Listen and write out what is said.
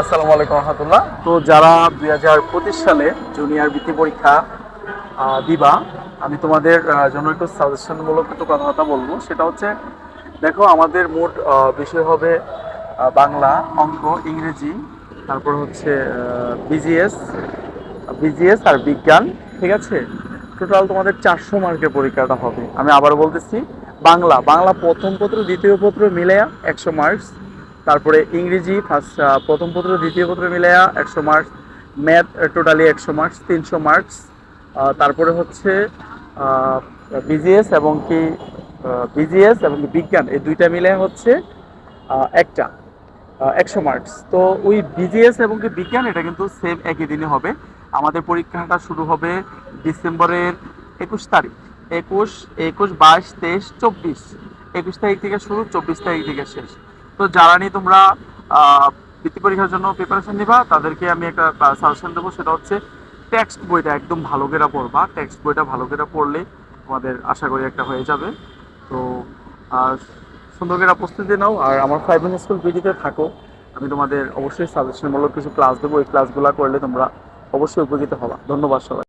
আসসালামু আলাইকুম রহমতুল্লাহ। তো যারা দুই হাজার পঁচিশ সালে জুনিয়র বৃত্তি পরীক্ষা দিবা, আমি তোমাদের জন্য একটু সাজেশনমূলক একটু কথাবার্তা বলব। সেটা হচ্ছে, দেখো, আমাদের মোট বিষয় হবে বাংলা, অঙ্ক, ইংরেজি, তারপর হচ্ছে বিজিএস বিজিএস আর বিজ্ঞান, ঠিক আছে? টোটাল তোমাদের চারশো মার্কের পরীক্ষাটা হবে। আমি আবার বলতেছি, বাংলা বাংলা প্রথম পত্র, দ্বিতীয় পত্র মিলে একশো মার্কস তারপরে ইংরেজি ফার্স্ট প্রথম পত্র, দ্বিতীয় পত্র মিলাইয়া একশো মার্কস ম্যাথ টোটালি একশো মার্কস তিনশো মার্কস তারপরে হচ্ছে বিজিএস এবং কি বিজিএস এবং বিজ্ঞান, এই দুইটা মিলে হচ্ছে একটা একশো মার্কস তো ওই বিজিএস এবং কি বিজ্ঞান, এটা কিন্তু সেম একই দিনে হবে। আমাদের পরীক্ষাটা শুরু হবে ডিসেম্বরের একুশ তারিখ। একুশ একুশ, বাইশ, তেইশ, চব্বিশ। একুশ তারিখ থেকে শুরু, চব্বিশ তারিখ থেকে শেষ। তো যারা নিয়ে তোমরা বৃত্তি পরীক্ষার জন্য প্রিপারেশন নিবা, তাদেরকে আমি একটা সাজেশন দেবো, সেটা হচ্ছে টেক্সট বইটা একদম ভালো করে পড়বা। টেক্সট বইটা ভালো করে পড়লে তোমাদের আশা করি একটা হয়ে যাবে। তো সুন্দর করে প্রস্তুতি নাও। আর আমার ফাইভ মিনিট স্কুল ভিডিওতে থাকো। আমি তোমাদের অবশ্যই সাজেশনমূলক কিছু ক্লাস দেবো। ওই ক্লাসগুলো করলে তোমরা অবশ্যই উপকৃত হবা। ধন্যবাদ সবাই